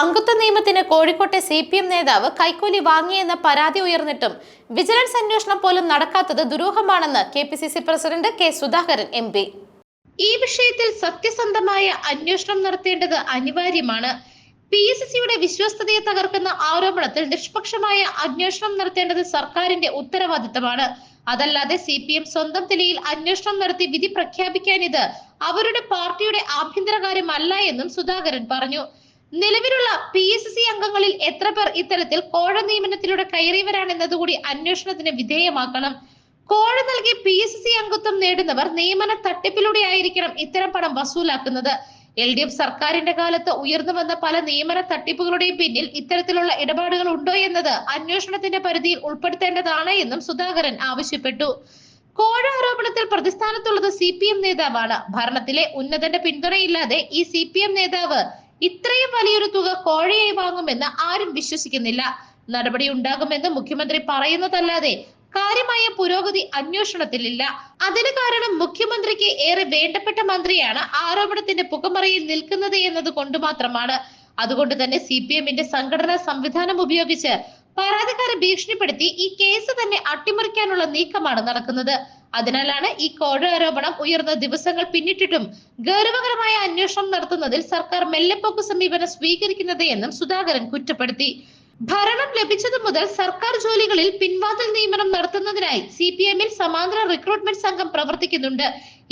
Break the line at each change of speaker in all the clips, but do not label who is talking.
അംഗത്വ നിയമത്തിന് കോഴിക്കോട്ടെ സി പി എം നേതാവ് കൈക്കൂലി വാങ്ങിയെന്ന പരാതി ഉയർന്നിട്ടും വിജിലൻസ് അന്വേഷണം പോലും നടക്കാത്തത് ദുരൂഹമാണെന്ന് K P C C president K Sudhakaran M P. ഈ വിഷയത്തിൽ സത്യസന്ധമായ അന്വേഷണം നടത്തേണ്ടത് അനിവാര്യമാണ്. പി എസ് സിയുടെ വിശ്വസ്തതയെ തകർക്കുന്ന ആരോപണത്തിൽ നിഷ്പക്ഷമായ അന്വേഷണം നടത്തേണ്ടത് സർക്കാരിന്റെ ഉത്തരവാദിത്തമാണ്. അതല്ലാതെ സി പി എം സ്വന്തം നിലയിൽ അന്വേഷണം നടത്തി വിധി പ്രഖ്യാപിക്കാൻ ഇത് അവരുടെ പാർട്ടിയുടെ ആഭ്യന്തര കാര്യമല്ല എന്നും സുധാകരൻ പറഞ്ഞു. നിലവിലുള്ള പി എസ് സി അംഗങ്ങളിൽ എത്ര പേർ ഇത്തരത്തിൽ കോഴ നിയമനത്തിലൂടെ കയറിയവരാണെന്നതുകൂടി അന്വേഷണത്തിന് വിധേയമാക്കണം. കോഴ നൽകി പി എസ് സി അംഗത്വം നേടുന്നവർ നിയമന തട്ടിപ്പിലൂടെ ആയിരിക്കണം ഇത്തരം പണം വസൂലാക്കുന്നത്. എൽ ഡി എഫ് സർക്കാരിന്റെ കാലത്ത് ഉയർന്നു വന്ന പല നിയമന തട്ടിപ്പുകളുടെയും പിന്നിൽ ഇത്തരത്തിലുള്ള ഇടപാടുകൾ ഉണ്ടോ എന്നത് അന്വേഷണത്തിന്റെ പരിധിയിൽ ഉൾപ്പെടുത്തേണ്ടതാണ് എന്നും സുധാകരൻ ആവശ്യപ്പെട്ടു. കോഴ ആരോപണത്തിൽ പ്രതിസ്ഥാനത്തുള്ളത് സി പി എം നേതാവാണ്. ഭരണത്തിലെ ഉന്നതന്റെ പിന്തുണയില്ലാതെ ഈ സി പി എം നേതാവ് ഇത്രയും വലിയൊരു തുക കോഴയായി വാങ്ങുമെന്ന് ആരും വിശ്വസിക്കുന്നില്ല. നടപടി ഉണ്ടാകുമെന്ന് മുഖ്യമന്ത്രി പറയുന്നതല്ലാതെ കാര്യമായ പുരോഗതി അന്വേഷണത്തിലില്ല. അതിന് കാരണം മുഖ്യമന്ത്രിക്ക് ഏറെ വേണ്ടപ്പെട്ട മന്ത്രിയാണ് ആരോപണത്തിന്റെ പുകമറയിൽ നിൽക്കുന്നത് എന്നത് കൊണ്ട് മാത്രമാണ്. അതുകൊണ്ട് തന്നെ സി പി എമ്മിന്റെ സംഘടനാ സംവിധാനം ഉപയോഗിച്ച് പരാതിക്കാരെ ഭീഷണിപ്പെടുത്തി ഈ കേസ് തന്നെ അട്ടിമറിക്കാനുള്ള നീക്കമാണ് നടക്കുന്നത്. അതിനാലാണ് ഈ കോഴാരോപണം ഉയർന്ന ദിവസങ്ങൾ പിന്നിട്ടിട്ടും ഗൗരവകരമായ അന്വേഷണം നടത്തുന്നതിൽ സർക്കാർ മെല്ലെപ്പോക്ക് സമീപനം സ്വീകരിക്കുന്നത് എന്നും സുധാകരൻ കുറ്റപ്പെടുത്തി. ഭരണം ലഭിച്ചതു മുതൽ സർക്കാർ ജോലികളിൽ പിൻവാതിൽ നിയമനം നടത്തുന്നതിനായി സി പി എമ്മിൽ സമാന്തര റിക്രൂട്ട്മെന്റ് സംഘം പ്രവർത്തിക്കുന്നുണ്ട്.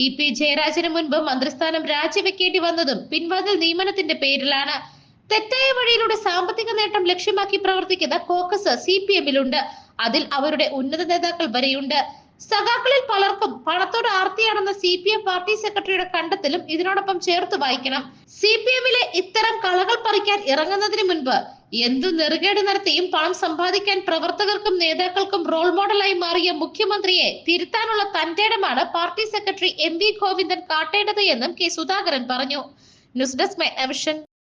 ഇ പി ജയരാജന് മുൻപ് മന്ത്രിസ്ഥാനം രാജിവെക്കേണ്ടി വന്നതും പിൻവാതിൽ നിയമനത്തിന്റെ പേരിലാണ്. തെറ്റായ വഴിയിലൂടെ സാമ്പത്തിക നേട്ടം ലക്ഷ്യമാക്കി പ്രവർത്തിക്കുന്ന കോക്കസ് സി പി എമ്മിലുണ്ട്. അതിൽ അവരുടെ ഉന്നത നേതാക്കൾ വരെയുണ്ട്. സഖാക്കളിൽ പലർക്കും പണത്തോട് ആർത്തിയാണെന്ന സി പി എം പാർട്ടി സെക്രട്ടറിയുടെ കണ്ടെത്തലും ഇതിനോടൊപ്പം ചേർത്ത് വായിക്കണം. സി പി എമ്മിലെ ഇത്തരം കളകൾ പറിക്കാൻ ഇറങ്ങുന്നതിന് മുൻപ് എന്തു നെറുകേട് നടത്തിയും പണം സമ്പാദിക്കാൻ പ്രവർത്തകർക്കും നേതാക്കൾക്കും റോൾ മോഡലായി മാറിയ മുഖ്യമന്ത്രിയെ തിരുത്താനുള്ള തന്റേടമാണ് party secretary M V Govindan കാട്ടേണ്ടത് എന്നും കെ സുധാകരൻ പറഞ്ഞു. News desk my